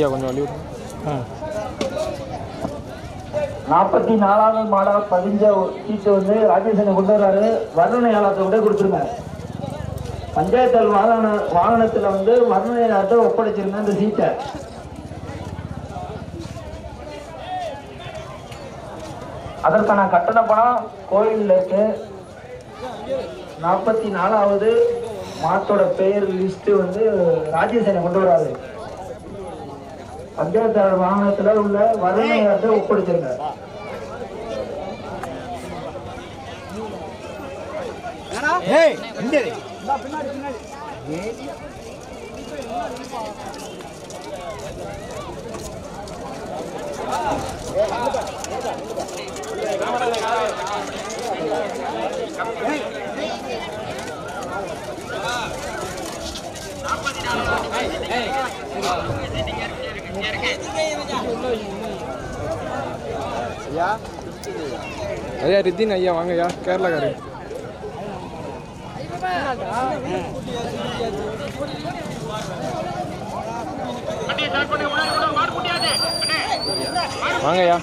ஐயா கொஞ்சம் வழி நாற்பத்தி நாலாவது மாடா பதிஞ்ச சீட்டு வந்து ராஜேஷனை கொண்டு வர்றாரு. வர்ணனை ஏலத்தை விட கொடுத்துருங்க. பஞ்சாயத்து வாகன வாகனத்துல வந்து வர்ணனை ஏலத்தை ஒப்படைச்சிருங்க அந்த சீட்டை அதற்கான கட்டண பணம் கோயிலில் இருக்கு. நாற்பத்தி நாலாவது மாட்டோட பெயர் லிஸ்ட் வந்து ராஜேஷனை கொண்டு வராது பஞ்சாயத்து வாகனத்துல உள்ள ஏலத்தை ஒப்படைச்சிருங்க ஐயா? ரித்தின் ஐயா வாங்க ஐயா. கேரளாக்காரு. வாங்க ஐயா.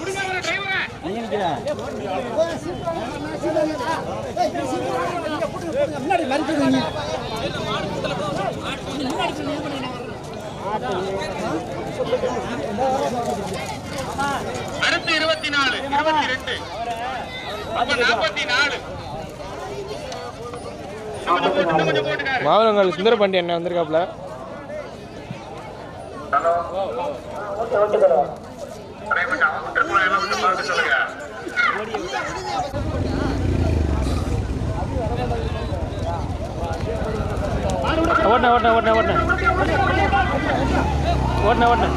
அடுத்து இருபத்தி நாலு இருபத்தி ரெண்டு அப்ப நாற்பத்தி நாலு கொஞ்சம் சுந்தர பாண்டி என்ன வந்திருக்காப்ல சொல்லுங்க ஓட்டின ஓட்டின ஓட்டின ஓட்டின ஓட்டின ஓட்டின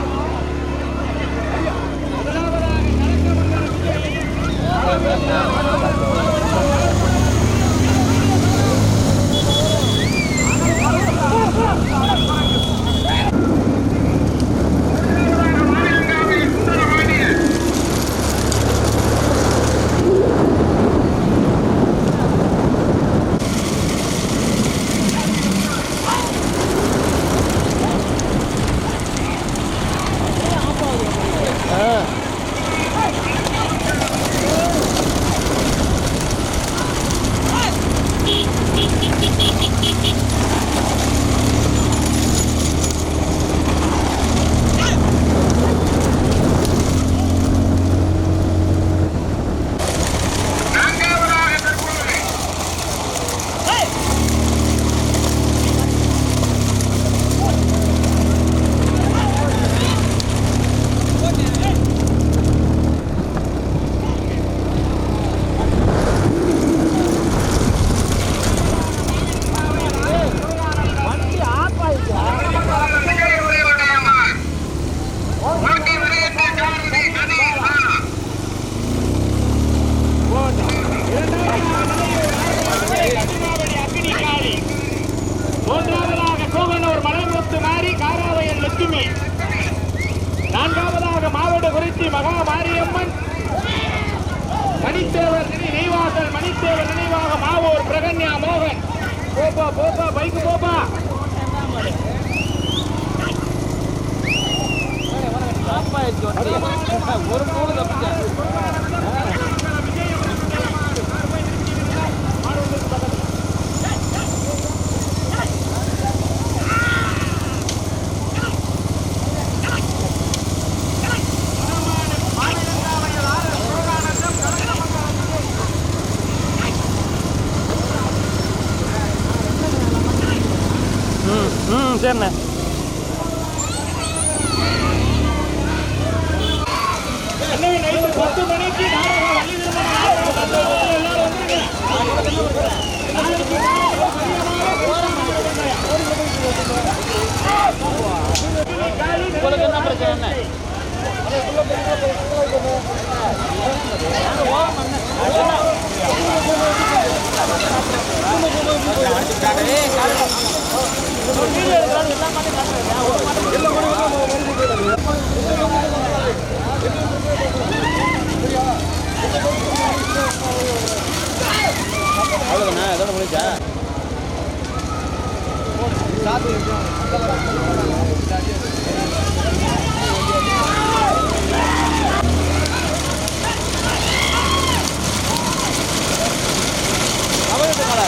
நான்காவதாக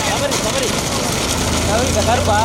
கவரி கவரி. கவரி கருப்பா.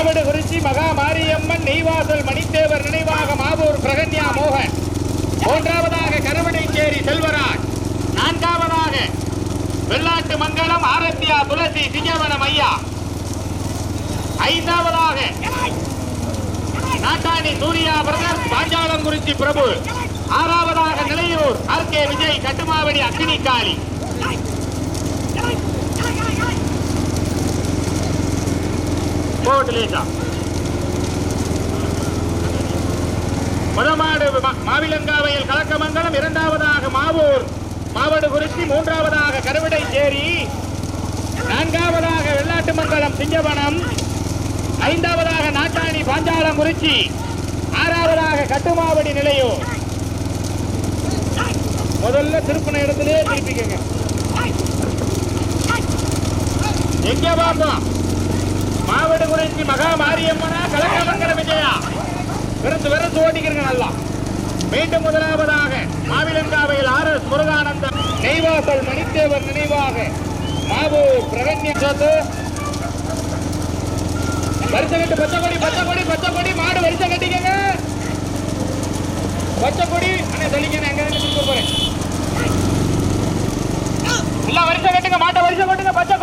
மாவட்டகுறிச்சி மகா மாரியம்மன் நெய்வாசல் மணித்தேவர் நினைவாக மாவூர் பிரகன்யா மோகன். மூன்றாவதாக கருவடைச்சேரி செல்வராஜ். நான்காவதாக வெள்ளாட்டு மங்கலம் ஆரத்தியா துளசி சிங்கவனம் ஐயா. ஐந்தாவதாக நாட்டாணி சூர்யா பிரதர் பாஞ்சாலங்குறிச்சி பிரபு. ஆறாவதாக நிலையூர் ஆர் கே விஜய் கட்டுமாவடி அக்னி காளி போட்டு லேசா. முதமாடு மா- மாவிலங்காவையில் கலக்கமங்கலம் இரண்டாவதாக மாவூர் மாவடு குறிச்சி மூன்றாவதாக கருவடை சேரி நான்காவதாக வெள்ளாட்டு மங்கலம் சிங்கவனம் ஐந்தாவதாக நாட்டாணி பாஞ்சாலம் குறிச்சி ஆறாவதாக கட்டுமாவடி நிலையூர். முதல்ல திருப்பின இடத்திலே திருப்பிக்கங்க. எங்க பார்ப்போம்? மாவட்ட குறிச்சி மகா மாரியம்மனா கலக்கமங்கல விஜயா. விருந்து விருந்து ஓட்டிக்கிறீங்க நல்லா மீண்டும் முதலாவதாக மாவிலங்காவையில் ஆர் எஸ் முருகானந்தம் நெய்வாசல் மணித்தேவர் நினைவாக மாவு பிரகன்ய சத்து வரிசை கட்டு பச்சை கொடி பச்சை கொடி பச்சை கொடி மாடு வரிசை கட்டிக்கங்க. பச்சை கொடி அண்ணே சொல்லிங்க நான் எங்க இருந்து திரும்ப போறேன். இல்ல வரிசை கட்டுங்க மாட்டை வரிசை கட்டுங்க பச்சை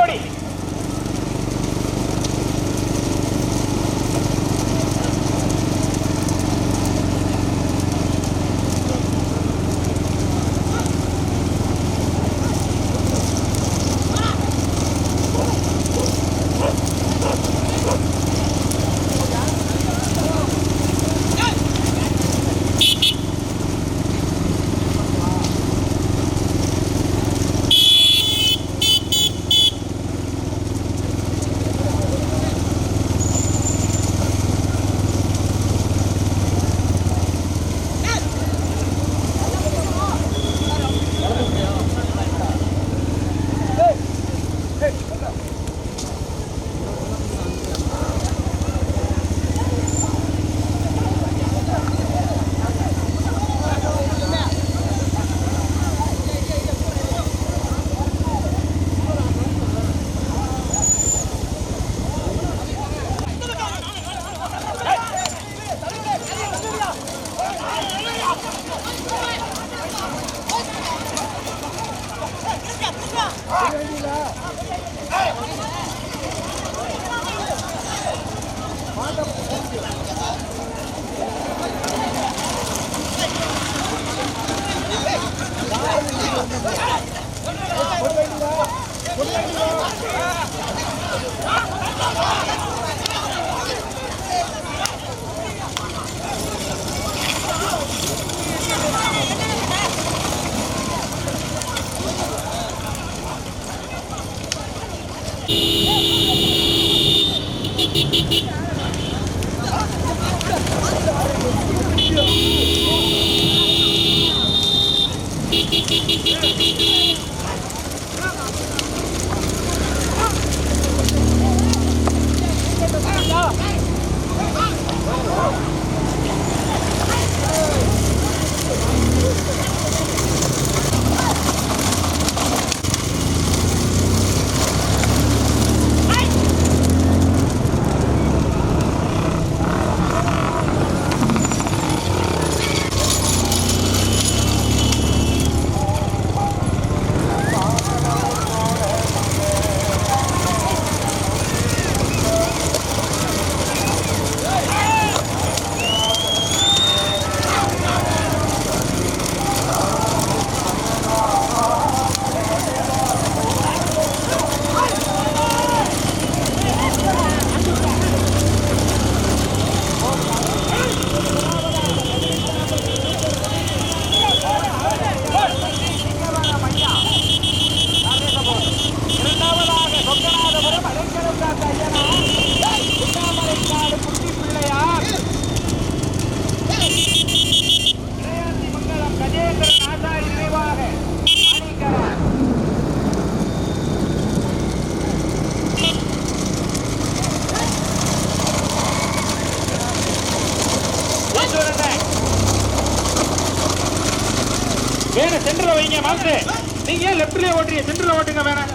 வேணும் சென்டர்ல வைங்க மாஸ்டர். நீங்க ஏன் லெப்ட்லயே ஓட்டுறீங்க? சென்டர்ல ஓட்டுங்க வேணாம்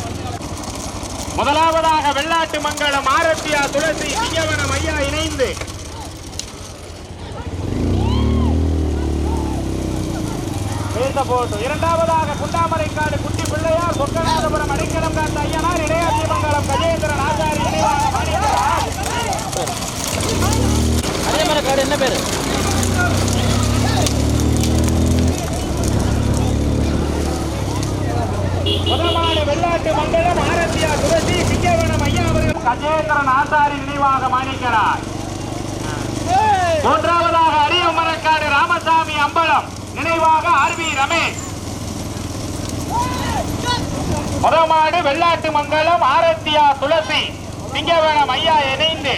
முதலாவதாக வெள்ளாட்டு மங்கலம் ஆரத்தியா துளசி சிங்கவனம் ஐயா இணைந்து. போட்டு. இரண்டாவதாக குண்டாமரைக்காடு குட்டி பிள்ளையார் சொக்கநாதபுரம் அடைக்கலம் காத்த ஐயனார் இடையாட்சி மங்கலம் கஜேந்திரன் ஆச்சாரி நினைவாக அதே மாதிரி காடு என்ன பேர்? முதலாடு வெள்ளாட்டு மண்டலம் ஆரத்தியா துளசி சிங்கவனம் ஐயா அவர்கள் கஜேந்திரன் ஆசாரி நினைவாக மாணிக்கிறார் மூன்றாவதாக அரியமரக்காடு ராமசாமி அம்பலம் நினைவாக ஆர்வி ரமேஷ். முதமாடு வெள்ளாட்டு மங்கலம் ஆரத்தியா துளசி சிங்கவனம் ஐயா இணைந்து.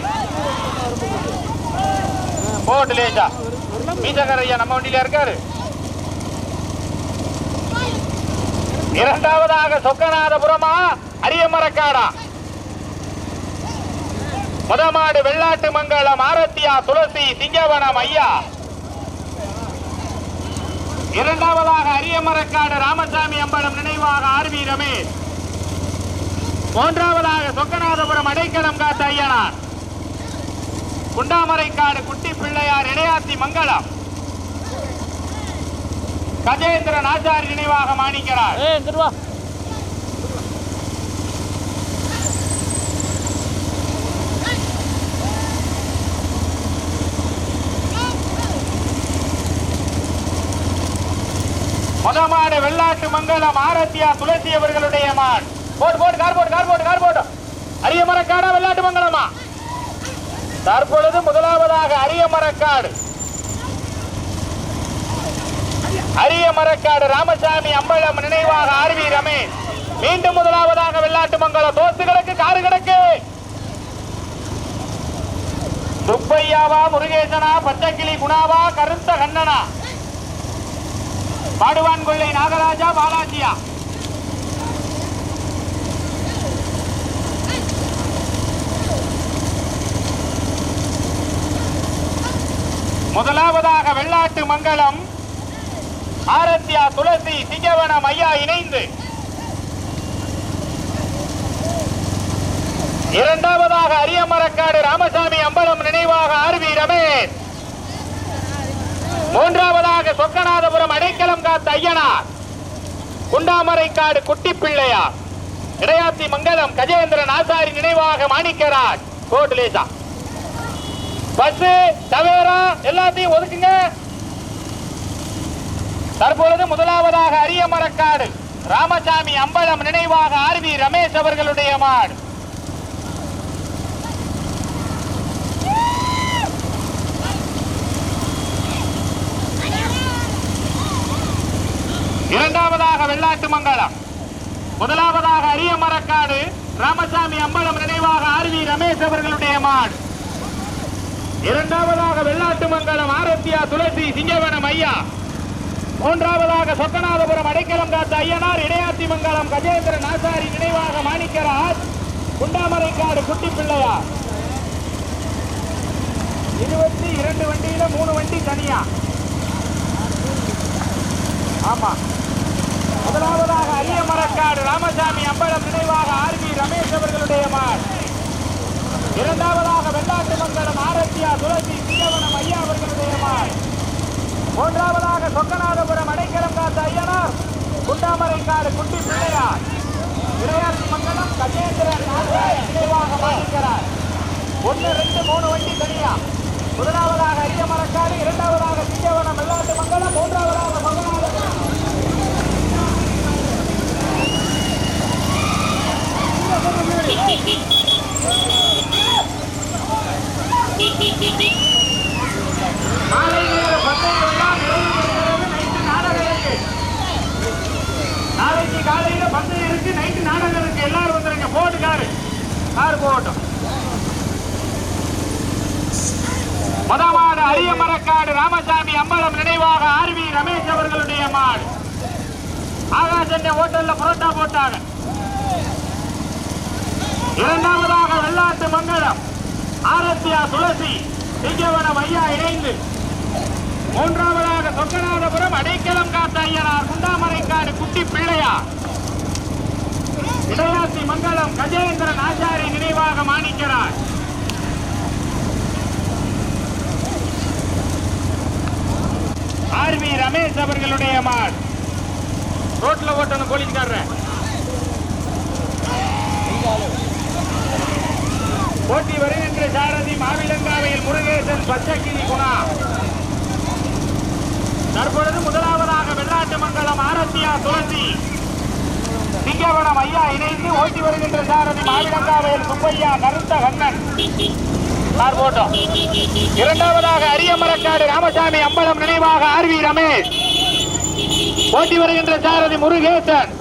போட்டு லேஜா மீசகர் ஐயா நம்ம வண்டியில இருக்காரு. இரண்டாவதாக சொக்கநாதபுரமா? அரியமரக்காடா முதமாடு வெள்ளாட்டு மங்கலம் ஆரத்தியா துளசி சிங்கவனம் ஐயா. இரண்டாவதாக அரியமரக்காடு ராமசாமி அம்பலம் நினைவாக ஆர்வி ரமேஷ். மூன்றாவதாக சொக்கநாதபுரம் அடைக்கலம் காத்த ஐயனார். குண்டாமரைக்காடு குட்டி பிள்ளையார் இடையாத்தி மங்கலம் கஜேந்திரன் ஆச்சாரி நினைவாக மாணிக்கிறார் முதமாடு வெள்ளாட்டு மங்கலம் ஆரத்தியா துளசி அவர்களுடைய மான். போட்டு போட்டு கார் போட்டு கார் போட்டு கார் போட்டு அரிய மரக்காடா வெள்ளாட்டு மங்கலமா தற்பொழுது முதலாவதாக அரிய மரக்காடு. அரிய மரக்காடு ராமசாமி அம்பலம் நினைவாக ஆர்வி ரமேஷ். மீண்டும் முதலாவதாக வெள்ளாட்டு மங்கலம் தோசு கிடக்கு காரு கிடக்கு. சுப்பையாவா முருகேசனா பச்சைக்கிளி குணாவா கருத்த கண்ணனா. பாடுவான் கொள்ளை நாகராஜா பாலாஜியா. முதலாவதாக வெள்ளாட்டு மங்கலம் ஆரத்தியா துளசி சிங்கவனம் ஐயா இணைந்து. இரண்டாவதாக அரியமரக்காடு ராமசாமி அம்பலம் நினைவாக ஆர்வி ரமேஷ். மூன்றாவதாக சொக்கநாதபுரம் அடைக்கலம் காத்த ஐயனார். குண்டாமரைக்காடு குட்டி பிள்ளையார் இடையாத்தி மங்கலம் கஜேந்திரன் ஆசாரி நினைவாக மாணிக்கராஜ். கோட் லேசா. பஸ் தவேரா எல்லாத்தையும் ஒதுக்குங்க. தற்பொழுது முதலாவதாக அரிய மரக்காடு. ராமசாமி அம்பலம் நினைவாக ஆர்வி ரமேஷ் அவர்களுடைய மாடு. இரண்டாவதாக வெள்ளாட்டு மங்கலம். முதலாவதாக அரிய மரக்காடு ராமசாமி அம்பலம் நினைவாக ஆர்வி ரமேஷ் அவர்களுடைய மாடு. இரண்டாவதாக வெள்ளாட்டு மங்கலம் ஆரத்தியா துளசி சிங்கவனம் ஐயா. மூன்றாவதாக சொக்கநாதபுரம் அடைக்கலம் காத்த ஐயனார் இடையாத்தி மங்கலம் கஜேந்திரன் ஆசாரி நினைவாக மாணிக்கராஜ் குண்டாமரைக்காடு குட்டி பிள்ளையார் இருபத்தி இரண்டு வண்டியில மூணு வண்டி தனியா? ஆமா. முதலாவதாக அரியமரக்காடு ராமசாமி அம்பலம் நினைவாக ஆர் பி ரமேஷ் அவர்களுடைய மார் இரண்டாவதாக வெள்ளாட்டு மங்கலம் ஆரத்தியா துளசி சிங்கவனம் ஐயா அவர்களுடைய மார் மூன்றாவதாக சொக்கநாதபுரம் அடைக்கலம் காத்த ஐயனார் குண்டாமரைக்காடு குட்டி பிள்ளையார். இளையாட்சி மங்கலம் கஜேந்திரன் ஆசாரி நினைவாக மாணிக்கிறார் ஒன்று ரெண்டு மூணு வண்டி தனியா. முதலாவதாக அரிய மரக்காடு இரண்டாவதாக சிங்கவனம் வெள்ளாட்டு மங்கலம் மூன்றாவதாக சொக்கநாதபுரம். மாலை நேர பந்தயம் எல்லாம் நிறைவு பெறுகிறது. நைட்டு நாடகம் இருக்கு. நாளைக்கு காலையில் பந்தயம் இருக்கு நைட்டு நாடகம் இருக்கு. எல்லாரும் வந்துருங்க. போட்டு காரு. கார் போகட்டும். முதமாடு அரிய ராமசாமி அம்பலம் நினைவாக ஆர்வி ரமேஷ் அவர்களுடைய மாடு. ஆகாஷ் ஹோட்டல்ல புரோட்டா போட்டாங்க. இரண்டாவதாக வெள்ளாட்டு மங்கலம். ஆரத்தியா துளசி சிங்கவனம் ஐயா இணைந்து. மூன்றாவதாக சொக்கநாதபுரம் அடைக்கலம் காத்த ஐயனார் குண்டாமரைக்காடு குட்டி பிள்ளையார் இடவாசி மங்கலம் கஜேந்திரன் ஆச்சாரி நினைவாக மாணிக்கிறார் ஆர்வி ரமேஷ் அவர்களுடைய மாடு. ரோட்ல ஓட்டணும் போலீஸ்காரர். போட்டி வருகின்ற சாரதி மாவிலங்காவையில் முருகேசன் பச்சைக்கிரி குணா தற்பொழுது முதலாவதாக வெள்ளாட்டு ஐயா ஆரத்தியா துளசி சிங்கவனம் ஐயா இணைந்து ஓட்டி வருகின்ற சாரதி மாவிடங்காவையில் சுப்பையா கருத்த கண்ணன். சார் போட்டோம் இரண்டாவதாக அரியமரக்காடு ராமசாமி அம்பலம் நினைவாக ஆர்வி ரமேஷ். ஓட்டி வருகின்ற சாரதி முருகேசன்.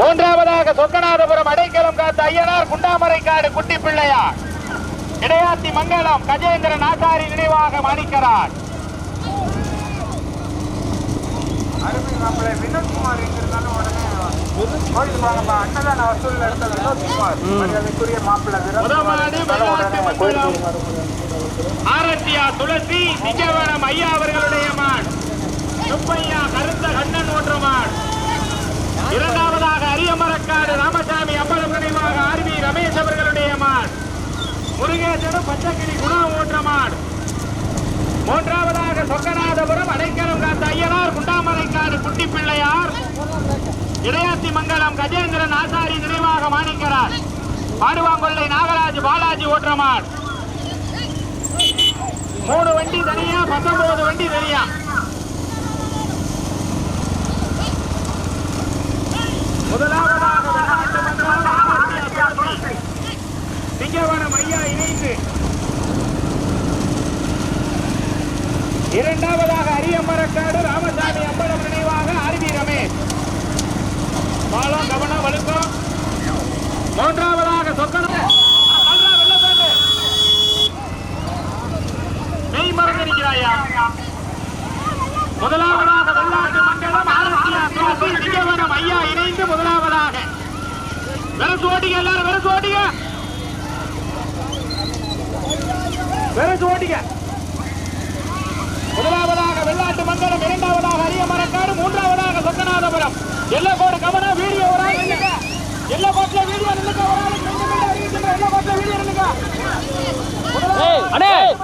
மூன்றாவதாக சொக்கநாதபுரம் அடைக்கலம் காத்த ஐயனார் குண்டாமரைக்காடு குட்டி பிள்ளையார். இடையாத்தி மங்கலம் கஜேந்திரன் ஆசாரி நினைவாக மாணிக்கிறார் வினோத்குமார் எங்க இருந்தாலும் உடனே கோயிலுக்கு வாங்கப்பா அன்னதான வசூல் எடுத்த வினோத்குமார் மரியாதைக்குரிய மாப்பிள்ளை ஆரத்தியா துளசி சிங்கவனம் ஐயா அவர்களுடைய மான். சுப்பையா கருத்த கண்ணன் மான். இரண்டாவதாக அரியமரக்காடு ராமசாமி அம்பலம் நினைவாக ஆர்வி ரமேஷ் அவர்களுடைய மான். முருகேசனும் பச்சக்கிளி குணா ஓன்ற மான். மூன்றாவதாக சொக்கநாதபுரம் அடைக்கலம் காத்த ஐயனார் குண்டாமரைக்காடு குட்டி பிள்ளையார் இடையாத்தி மங்கலம் கஜேந்திரன் ஆசாரி நினைவாக மாணிக்கிறார் பாடுவாங்கொள்ளை நாகராஜ் பாலாஜி ஓற்றமான் மூணு வண்டி தனியா பத்தொன்பது வண்டி தனியா. முதலாவதாக வெள்ளாட்டு ஐயா இணைந்து. இரண்டாவதாக அரியமரக்காடு ராமசாமி அம்பலம் நினைவாக ஆர்வி ரமேஷ். பாலம் கவனம் வலுக்கம் மூன்றாவதாக சொக்கன மெய் மறந்து முதலாவதாக வெள்ளாட்டு மண்டலம் ஆரத்தியா துளசி ஐயா இணைந்து முதலாவதாக. வெரசு ஓட்டிங்க எல்லாரும் வெரசு ஓட்டிங்க வெரசு ஓட்டிங்க முதலாவதாக வெள்ளாட்டு மண்டலம் இரண்டாவதாக அரிய மரக்காடு மூன்றாவதாக சொக்கநாதபுரம். எல்ல கோடு கவனம் வீடியோ ஒரு ஆள் நில்லுங்க. எல்ல கோட்ல வீடியோ நில்லுங்க ஒரு ஆள் எல்ல கோட்ல வீடியோ நில்லுங்க. ஏய்